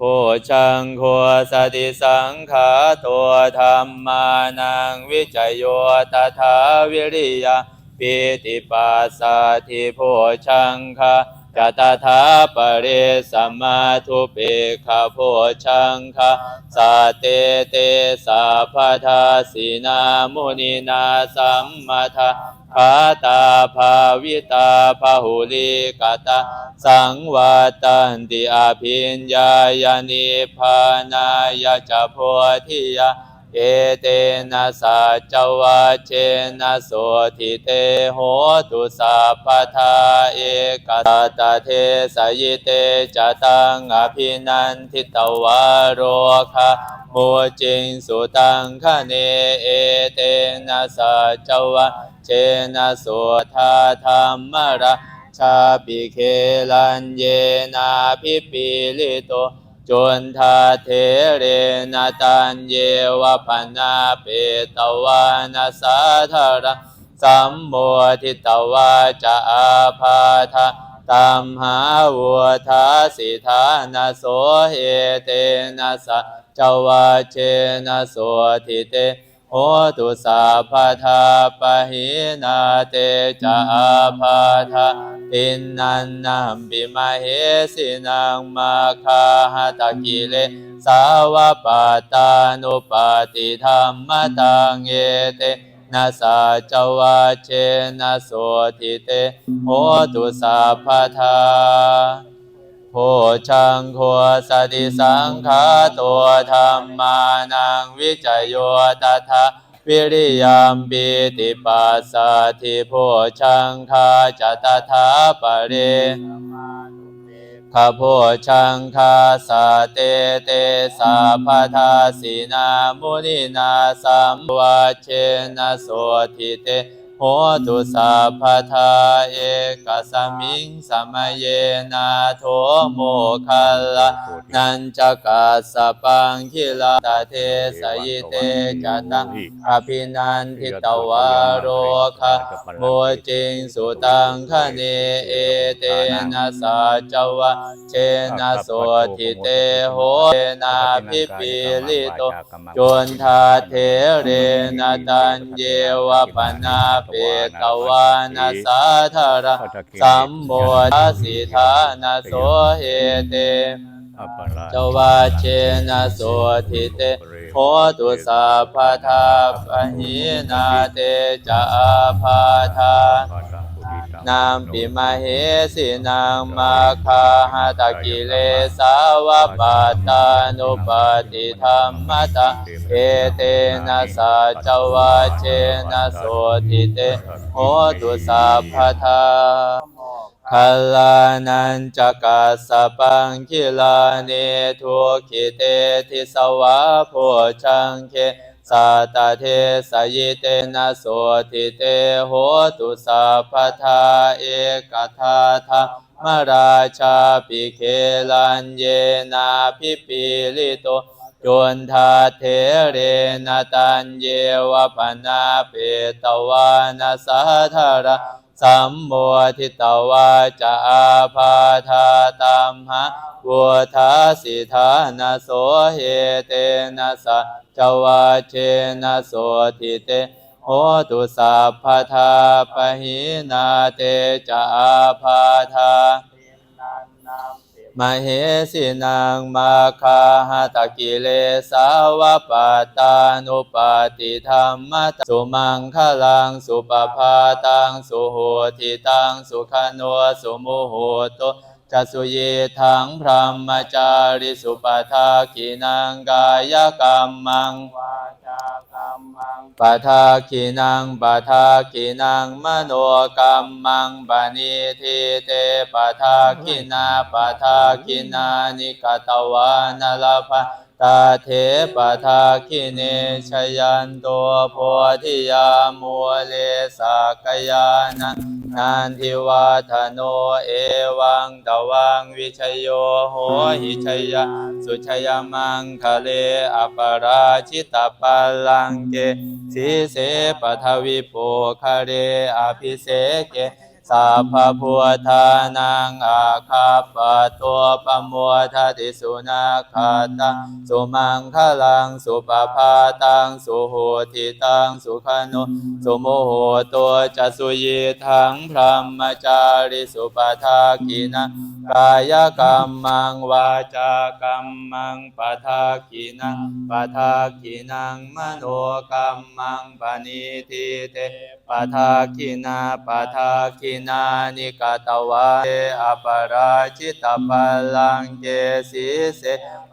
ผู้ชังโคสติสังขาตัวธรรมานังวิจัยโยตถาวิริยาปิติปัสสะทิผู้ชังคาจตถาปเริสัมมาทุเปขะผู้ชังคาสาเตเตสัพพทาสีนามุนีนาสัมมาทา คาตาภาวิตาภาหุลิกาตาสังวาตันติอาภิญญายานิพานายาจโพธิยา เอเตนะสัจวะเชนะโสทิเตโหตุสัพพทาเอกตาตาเทสยิเตจตังอภินันทิตวารโรคาโมจิงสุตังคะเนเอเตนะสัจวะเชนะโสธาธรรมระชาปิเคลันเยนาพิปิลิโต จุนทาเทเรนาตันเยวะปนาเปตวานาสาธาระสัมโมทิตวาจะอาภาธาตัมหาวัวทาสิทานาโสเอเตนะสะจวาเชนะโสทิเต โหตุสัพพทาปะหินาเตจะอาภาทาตินนันนัมปิมาเหสินังมาคาหตะกิเลสาวะปาตานุปาติธรรมตังเยเตนะสาจวาเชนะโสทิเตโหตุสัพพทา โพชังโคสติสังขาตัวธรรมานังวิจโยตถาวิริยามปิติปัสสะทิโพชังคาจตถาปเรข้าโพชังคาสเตเตสาพทาสีนามุนินาสัมวาเชนะโสทิเต โหตุสัพพทาเอกสมิงสมเยนาโทโมคัลละนันจกัสสะปังคิลาตาเทสยิเตจตังอภินันทิตวารโรคะโมจิงสุตังคะเนเอเตนะสาจวะเชนะโสทิเตโหเชนะพิปิลิโตจุนทาเทเรนตันเยวะปนาเปตวานาสาธาระสัมโมทัสสิทานาโสเหเตจวาเชนะโสทิเตโหตุสัพพทาปะหินาเตจะอาภาทา นามปิมาเหสินางมาคาหตะกิเลสาวะปาตานุปาติธรรมตะเอเตนะสาจวาเชนะโสติเตโหตุสัพพทาคัลลานันจักกัสสะปังคิลาเนทุขิเตทิสวะโพชังเค สัตเทสยิเตนะโสติเตโหตุสัพพทาเอกทาธามราชาปิเคลันเยนาพิปิลิโตจุนทาเทเรนตันเยวะปนาเปตวานาสาธาระ สัมโมทิตวาจะอาภาธาตัมหะวัวทาสิทานาโสเหเตนะสะจวาเชนะโสทิเตโหตุสัพพทาปะหินาเตจะอาภาธา มเหสินางมาคาหตะกิเลสาวะปาตานุปาติธรรมตสุมังคลังสุปภาตังสุโหติตังสุขโนสุโมโหตุ จัสสุเยทังพรหมจาริสุปทาคินังกายกรรมังปัทาคินังปัทาคินังมโนกรรมังปณิทิเตปัทาคินาปัทาคินานิกตวานลภะ ตาเทปะทาคิเนชยันโตโพธิยามัวเลสากยานะนันทิวาธโนเอวังตวังวิชโยโหหิชยาสุชยมังคะเลอปราชิตาปัลลังเกสีเสปทวิโปคะเรอภิเสเก สัพพพุทธานังอาคาปะตัวปะมัวทติสุนาคาตังสุมังคลังสุปภาตังสุโหติตังสุขโนสุโมโหตัวจะสุยีทังพรหมจาริสุปทากินะกายกรรมังวาจากรรมังปทากินังปทากินังมโนกรรมังปณิทิเตปทาคินาปทาคินานิกาตวะเออปราชิตปัลลังเกสีเส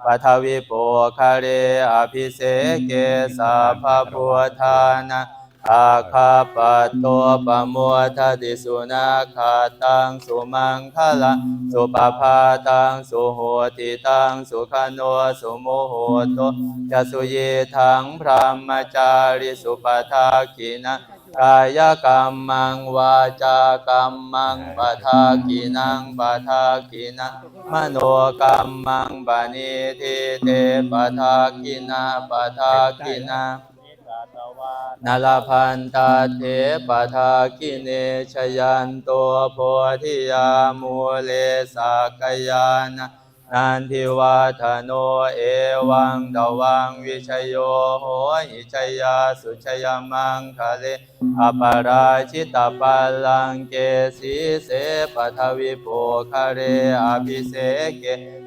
ปทวิโปคะเรอภิเสเกสัพพุทธานาอาคาปะโตปะมัวทติสุนาคาตังสุมังคลังสุปภาตังสุโหติตังสุขโนสุโมโหโตจะสุเยทังพรหมจาริสุปทาคินะ กายกรรมังวาจากรรมังปทากินังปทากินังมโนกรรมังปณิทิเตปทากินาปทากินานาลพันตาเถปทากิเนชยันตัวโพธิยามูเลสากยานะ นันทิวาธโนเอวังตวังวิชโยโหหิชยาสุชยมังคะเลอปาราชิตาปัลังเกสีเสปทวิโปคะเรอภิเสเก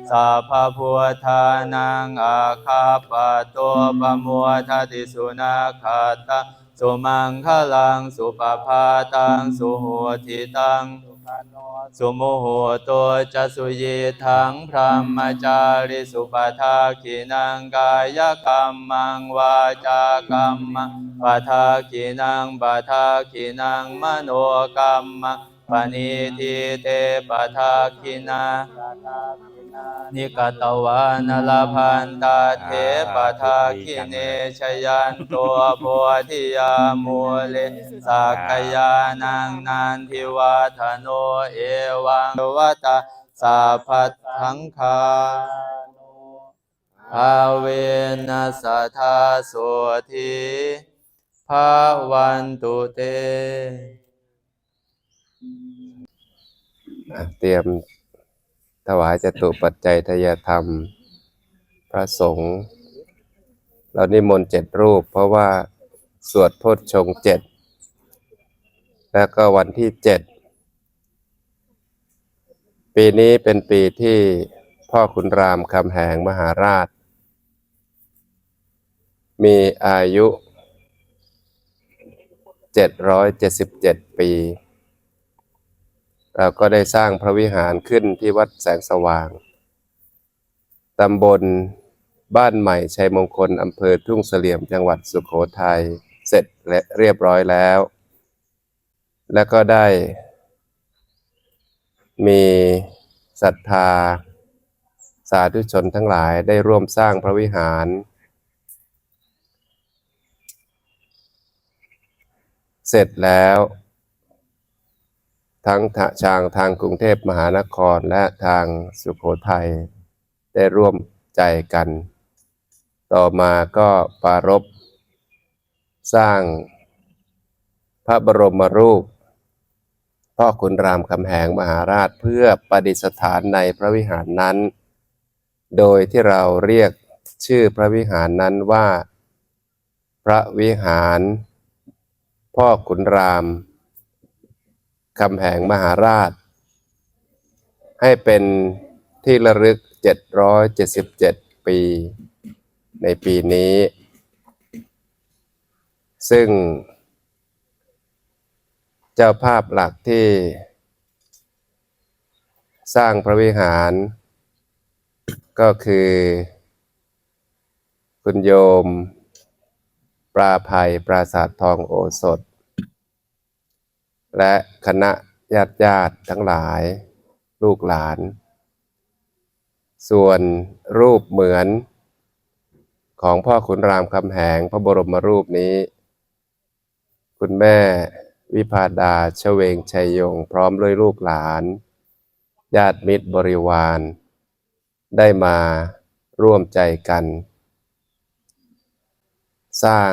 สัพพพุทธานังอาคาปโตปมัวทติสุนาคาตาสุมังคลังสุปภาตังสุโหทิตัง สุโมโหตัวจะสุยีทังพรหมจาริสุปทาขินังกายกรรมังวาจากรรมังปทาขินังปทาขินังมโนกรรมปณิทิเตปทาขินา นิกตวานลพันตาเทปทาคิเนชยันตัวโพธิยามูเลสักยานังนันทิวาธโนเอวังวัตาสัพพทังคาภาเวนัสทาโสทีภาวันตุเต เตรียม ถวายจตุปัจจัยทายธรรม พระสงฆ์เรานิมนต์เจ็ดรูป เพราะว่าสวดโพชฌงเจ็ดแล้วก็วันที่เจ็ดปีนี้เป็นปีที่พ่อขุนรามคำแหงมหาราช มีอายุ 777 ปี เราก็ได้สร้างพระวิหารขึ้นที่วัดแสงสว่าง ตำบลบ้านใหม่ชัยมงคลอำเภอทุ่งเสลี่ยมจังหวัดสุขโขทัยเสร็จและเรียบร้อยแล้ว แล้วก็ได้ มีศรัทธา สาธุชนทั้งหลายได้ร่วมสร้างพระวิหาร เสร็จแล้ว ทั้งทางทางกรุงเทพมหานครและทางสุโขทัยได้ร่วมใจกัน ต่อมาก็ปรารภสร้างพระบรมรูป พ่อขุนรามคำแหงมหาราชเพื่อประดิษฐานในพระวิหารนั้น โดยที่เราเรียกชื่อพระวิหารนั้นว่า พระวิหาร พ่อขุนราม คำแหงมหาราช ให้เป็นที่ระลึก 777 ปี ในปีนี้ ซึ่ง เจ้าภาพหลักที่ สร้างพระวิหาร ก็คือ คุณโยม ปราภัยปราสาททองโอสถ และคณะญาติญาติทั้งหลาย ลูกหลาน ส่วนรูปเหมือน ของพ่อขุนรามคำแหงพระบรมรูปนี้ คุณแม่วิพาดาชเวงชัยยง พร้อมด้วยลูกหลาน ญาติมิตรบริวาร ได้มาร่วมใจกัน สร้าง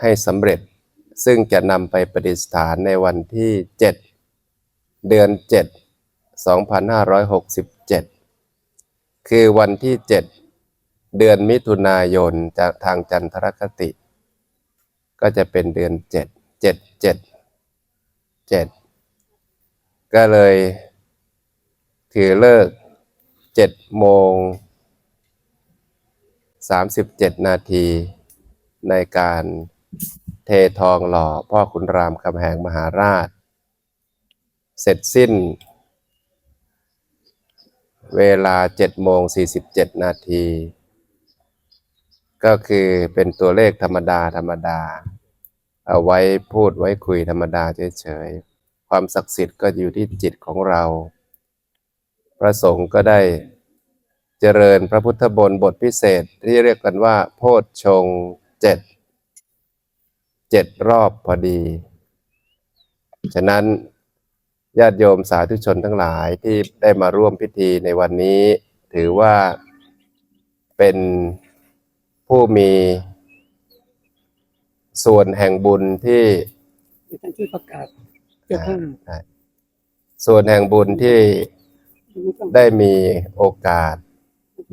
ให้สำเร็จ ซึ่งจะนำไปประดิษฐานในวันที่ 7 เดือน 7 2567 คือวันที่ 7 เดือนมิถุนายนจากทางจันทรคติ ก็จะเป็นเดือน 7 7 7 7 ก็เลยถือเลิก7โมง37 นาทีในการ เททองหล่อพ่อขุนรามคำแหงมหาราช เสร็จสิ้น เวลา7โมง47 นาที ก็คือเป็นตัวเลขธรรมดาธรรมดา เอาไว้พูดไว้คุยธรรมดาเฉยๆ ความศักดิ์สิทธิ์ก็อยู่ที่จิตของเรา พระสงฆ์ก็ได้เจริญพระพุทธบนบทพิเศษที่เรียกกันว่า โพชฌงเจ็ด เจ็ดรอบพอดี ฉะนั้นญาติโยมสาธุชนทั้งหลายที่ได้มาร่วมพิธีในวันนี้ ถือว่าเป็นผู้มีส่วนแห่งบุญที่ท่านช่วยประกาศเจ้าท่านอ่าส่วนแห่งบุญที่ได้มีโอกาส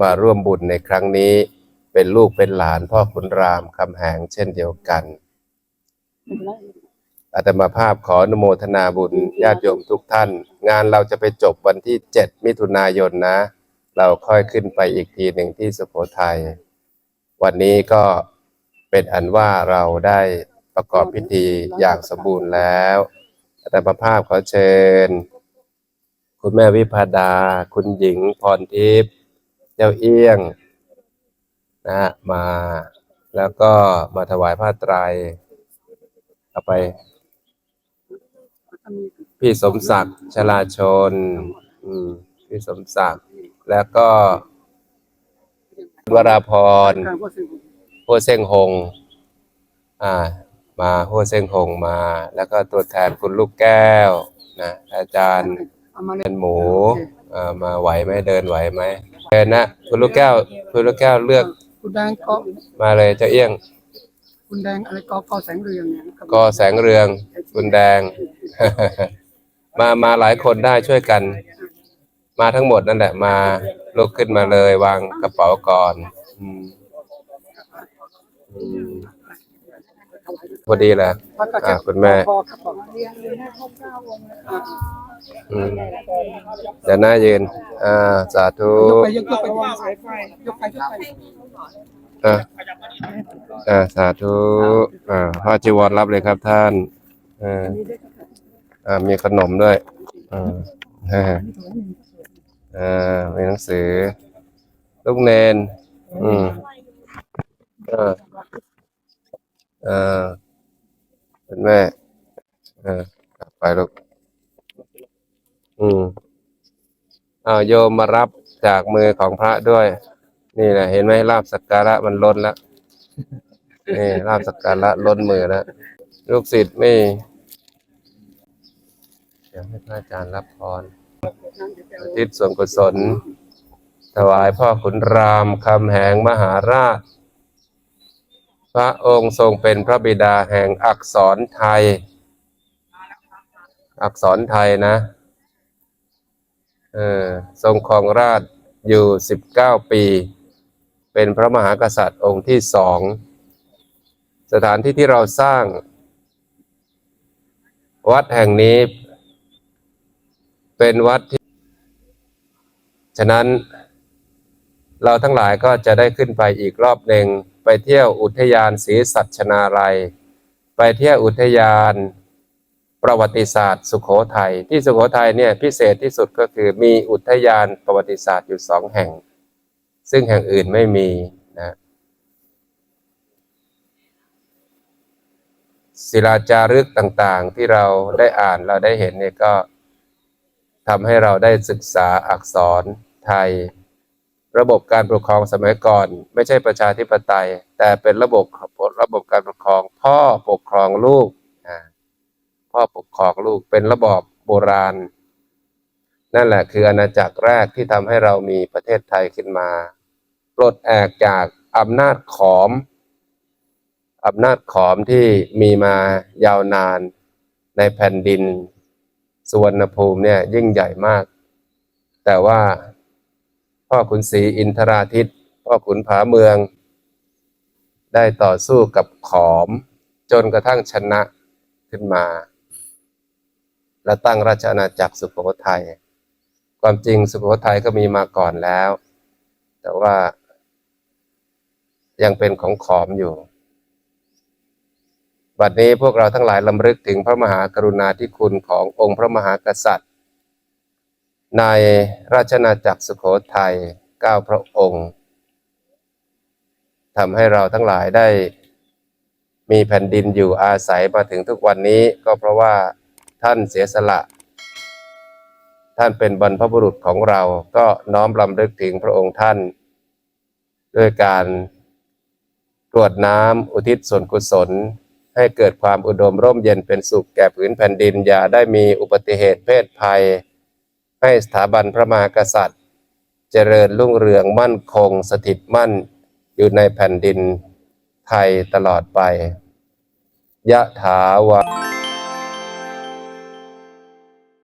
มาร่วมบุญในครั้งนี้ เป็นลูกเป็นหลานพ่อขุนรามคำแหงเช่นเดียวกัน อาตมาภาพขออนุโมทนาบุญญาติโยมทุกท่าน งานเราจะไปจบวันที่ 7 มิถุนายนนะ เราค่อยขึ้นไปอีกทีหนึ่งที่สุโขทัยวันนี้ก็เป็นอันว่าเราได้ประกอบพิธีอย่างสมบูรณ์แล้วอาตมาภาพขอเชิญ คุณแม่วิพาดา คุณหญิงพรทิพย์เจ้าเอี้ยงนะฮะมา แล้วก็มาถวายผ้าไตร เอาไป พี่สมศักดิ์ชลาชน อืม พี่สมศักดิ์แล้วก็วราพรการว่าสิ่งหัวเส้งหง อ่า มาหัวเส้งหงมา แล้วก็ตัวแทนคุณลูกแก้ว นะอาจารย์เอามาเล่เป็นนหมูอ่ามาไหวไหมเดินไหวไหมเดินนะคุณลูกแก้ว คุณลูกแก้วเลือกคุณแดงก็มาเลยเจ้าเอี้ยง คุณแดงอะไรกอกอแสงเรืองเนี่ยนะครับก็แสงเรืองคุณแดง มามาหลายคนได้ช่วยกัน มาทั้งหมดนั่นแหละมาลุกขึ้นมาเลยวางกระเป๋าก่อนอืมอืมพอดีแหละแล้วก็อ่าคุณแม่พอครับผมเรียนเลยนะครบเก้าองค์นะอืมเดี๋ยวหน้ายืน อ่า สาธุ ยกไปยกยกไปวางสายไฟยกไปยกไป อ่าอ่าสาธุอ่าพระจีวรรับเลยครับท่านอ่าอ่ามีขนมด้วยอ่าฮ่าอ่ามีหนังสือ ลูกเนนอืมอ่าอ่าเป็นแม่อ่ากลับไปลูกอืมอ้าโยมมารับจากมือของพระด้วย นี่แหละเห็นไหมลาบสักการะมันล้นแล้วนี่ลาบสักการะล้นมือแล้วลูกศิษย์ไม่เดี๋ยวให้พระอาจารย์รับพรอุทิศส่วนกุศล ถวายพ่อขุนรามคำแหงมหาราช พระองค์ทรงเป็นพระบิดาแห่งอักษรไทย อักษรไทยนะเออทรงครองราชย์อยู่สิบเก้าปี เป็นพระมหากษัตริย์องค์ที่สองสถานที่ที่เราสร้าง วัดแห่งนี้ เป็นวัดที่ ฉะนั้นเราทั้งหลายก็จะได้ขึ้นไปอีกรอบหนึ่งไปเที่ยวอุทยานศรีสัชนาลัย ไปเที่ยวอุทยานประวัติศาสตร์ สุโขทัยที่สุโขทัยเนี่ยพิเศษที่สุดก็คือมีอุทยานประวัติศาสตร์อยู่สองแห่ง ซึ่งแห่งอื่นไม่มีนะศิลาจารึกต่างๆ ที่เราได้อ่านเราได้เห็นเนี่ยก็ทำให้เราได้ศึกษาอักษรไทย ระบบการปกครองสมัยก่อน ไม่ใช่ประชาธิปไตย แต่เป็นระบบระบบการปกครอง พ่อปกครองลูกพ่อปกครองลูกเป็นระบอบโบราณ นั่นแหละคืออาณาจักรแรกที่ทำให้เรามีประเทศไทยขึ้นมา ปลดแอกจากอำนาจขอมอำนาจขอมที่มีมายาวนานในแผ่นดินสุวรรณภูมิเนี่ยยิ่งใหญ่มาก แต่ว่าพ่อขุนศรีอินทราทิตพ่อขุนผาเมือง ได้ต่อสู้กับขอม จนกระทั่งชนะขึ้นมา และตั้งราชอาณาจักรสุโขทัยความจริงสุโขทัยก็มีมาก่อนแล้ว แต่ว่า ยังเป็นของขอมอยู่ บัดนี้พวกเราทั้งหลายลำลึกถึงพระมหากรุณาธิคุณขององค์พระมหากษัตริย์ ในราชอาจักรสุโขทัยเก้าพระองค์ทำให้เราทั้งหลายได้มีแผ่นดินอยู่อาศัยมาถึงทุกวันนี้ก็เพราะว่าท่านเสียสละ ท่านเป็นบรรพบุรุษของเราก็น้อมรำลึกถึงพระองค์ท่าน ด้วยการ รวดน้ำอุทิศส่วนกุศล ให้เกิดความอุดมร่มเย็นเป็นสุขแก่ผืนแผ่นดิน อย่าได้มีอุบัติเหตุเพศภัย ให้สถาบันพระมหากษัตริย์ เจริญรุ่งเรืองมั่นคง สถิตมั่น อยู่ในแผ่นดินไทยตลอดไป ยะถาวา